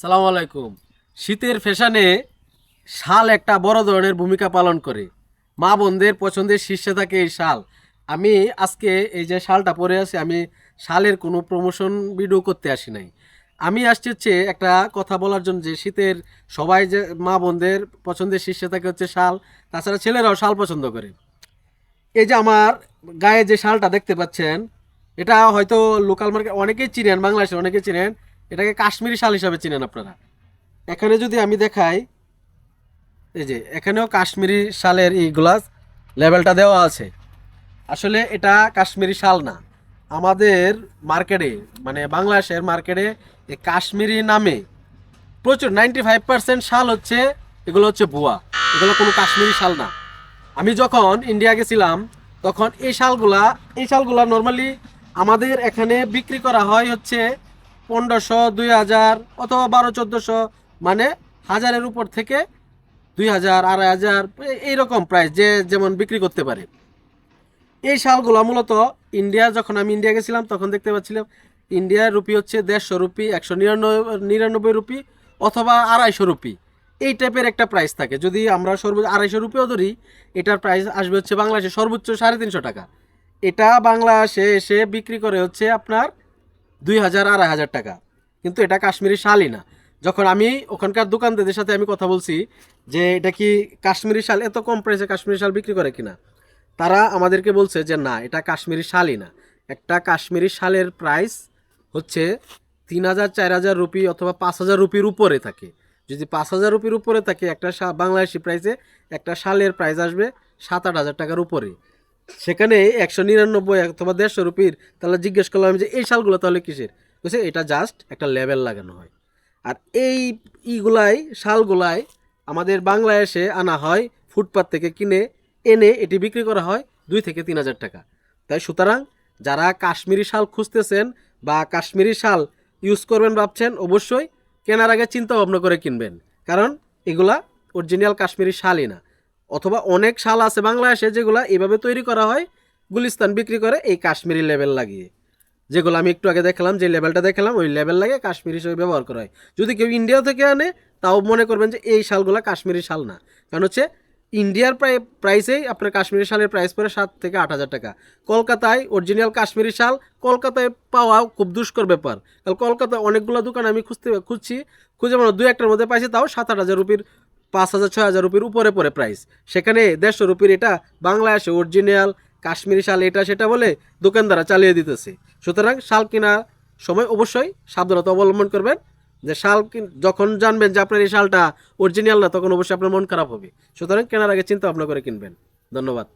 সালাম আলাইকুম। শীতের ফ্যাশনে শাল একটা বড় ধরনের ভূমিকা পালন করে। মা বোনদের পছন্দের শীর্ষে থাকে এই শাল। আমি আজকে এই যে শালটা পরে আছি, আমি শালের কোনো প্রমোশন ভিডিও করতে আসি নাই। আমি আসছি হচ্ছে একটা কথা বলার জন্য যে শীতের সবাই যে মা বোনদের পছন্দের শীর্ষে থাকে হচ্ছে শাল, তাছাড়া ছেলেরাও শাল পছন্দ করে। এই যে আমার গায়ে যে শালটা দেখতে পাচ্ছেন, এটা হয়তো লোকাল মার্কেট অনেকেই চিনেন, বাংলাদেশের অনেকেই চিনেন এটাকে কাশ্মীরি শাল হিসাবে চিনেন আপনারা। এখানে যদি আমি দেখাই, এই যে, এখানেও কাশ্মীরি শালের এই গ্লাস লেভেলটা দেওয়া আছে। আসলে এটা কাশ্মীরি শাল না। আমাদের মার্কেটে মানে বাংলাদেশের মার্কেটে এই কাশ্মীরি নামে প্রচুর নাইনটি ফাইভ পার্সেন্ট শাল হচ্ছে, এগুলো হচ্ছে ভুয়া। এগুলো কোনো কাশ্মীরি শাল না। আমি যখন ইন্ডিয়া গেছিলাম, তখন এই শালগুলা এই শালগুলা নর্মালি আমাদের এখানে বিক্রি করা হয় হচ্ছে পনেরোশো, দুই হাজার অথবা বারো, চোদ্দোশো মানে হাজারের উপর থেকে দুই হাজার, আড়াই হাজার, এই- এইরকম প্রাইস যে যেমন বিক্রি করতে পারে। এই শালগুলো মূলত ইন্ডিয়া, যখন আমি ইন্ডিয়া গেছিলাম, তখন দেখতে পাচ্ছিলাম ইন্ডিয়ার রুপি হচ্ছে দেড়শো রুপি, একশো নিরানব্বই নিরানব্বই রুপি অথবা আড়াইশো রুপি। এই টাইপের একটা প্রাইস থাকে। যদি আমরা সর্বোচ্চ আড়াইশো রুপিও ধরি, এটার প্রাইস আসবে হচ্ছে বাংলাদেশে সর্বোচ্চ সাড়ে তিনশো টাকা। এটা বাংলাদেশে এসে বিক্রি করে হচ্ছে আপনার দুই হাজার আড়াই হাজার টাকা। কিন্তু এটা কাশ্মীরি শালই না। যখন আমি ওখানকার দোকানদারদের সাথে আমি কথা বলছি যে, এটা কি কাশ্মীরি শাল? এত কম প্রাইসে কাশ্মীরি শাল বিক্রি করে কিনা? তারা আমাদেরকে বলছে যে, না, এটা কাশ্মীরি শালই না। একটা কাশ্মীরি শালের প্রাইস হচ্ছে তিন হাজার, চার হাজার রুপি অথবা পাঁচ হাজার রুপির উপরে থাকে। যদি পাঁচ হাজার রুপির উপরে থাকে, একটা বাংলাদেশি প্রাইসে একটা শালের প্রাইস আসবে সাত আট হাজার টাকার উপরে। সেখানে একশো নিরানব্বই অথবা দেড়শো রুপির, তাহলে জিজ্ঞেস করলাম যে, এই শালগুলো তাহলে কিসের? বলছে, এটা জাস্ট একটা লেভেল লাগানো হয়। আর এই ইগুলাই, শালগুলাই আমাদের বাংলাদেশে আনা হয়, ফুটপাত থেকে কিনে, এনে এটি বিক্রি করা হয় দুই থেকে তিন হাজার টাকা। তাই সুতরাং যারা কাশ্মীরি শাল খুঁজতেছেন বা কাশ্মীরি শাল ইউজ করবেন ভাবছেন, অবশ্যই কেনার আগে চিন্তা ভাবনা করে কিনবেন। কারণ এগুলা অরিজিনাল কাশ্মীরি শালই না। অথবা অনেক শাল আছে বাংলাদেশে যেগুলো এভাবে তৈরি করা হয়, গুলিস্তান বিক্রি করে এই কাশ্মীরি লেভেল লাগিয়ে। যেগুলো আমি একটু আগে দেখলাম, যে লেভেলটা দেখলাম, ওই লেভেল লাগে কাশ্মীরি হিসেবে ব্যবহার করা হয়। যদি কেউ ইন্ডিয়া থেকে আনে, তাও মনে করবেন যে এই শালগুলো কাশ্মীরি শাল না। কারণ হচ্ছে, ইন্ডিয়ার প্রায়, প্রাইসেই আপনার কাশ্মীরি শালের প্রাইস পড়ে সাত থেকে আট হাজার টাকা। কলকাতায় অরিজিনাল কাশ্মীরি শাল, কলকাতায় পাওয়া খুব দুষ্কর ব্যাপার। কারণ কলকাতায় অনেকগুলো দোকান আমি খুঁজতে, খুঁজছি, খুঁজে মানে দু একটার মধ্যে পাইছি, তাও সাত আট হাজার রুপির পাঁচ হাজার, ছয় হাজার রুপির উপরে পড়ে প্রাইস সেখানে দেড়শো রুপির এটা বাংলাদেশে অরিজিনাল কাশ্মীরি শাল, এটা সেটা বলে দোকানদাররা চালিয়ে দিতেছে। সুতরাং শাল কেনার সময় অবশ্যই সাবধানতা অবলম্বন করবেন। যে শাল যখন জানবেন যে আপনার এই শালটা অরিজিনাল না, তখন অবশ্যই আপনার মন খারাপ হবে। সুতরাং কেনার আগে চিন্তা ভাবনা করে কিনবেন। ধন্যবাদ।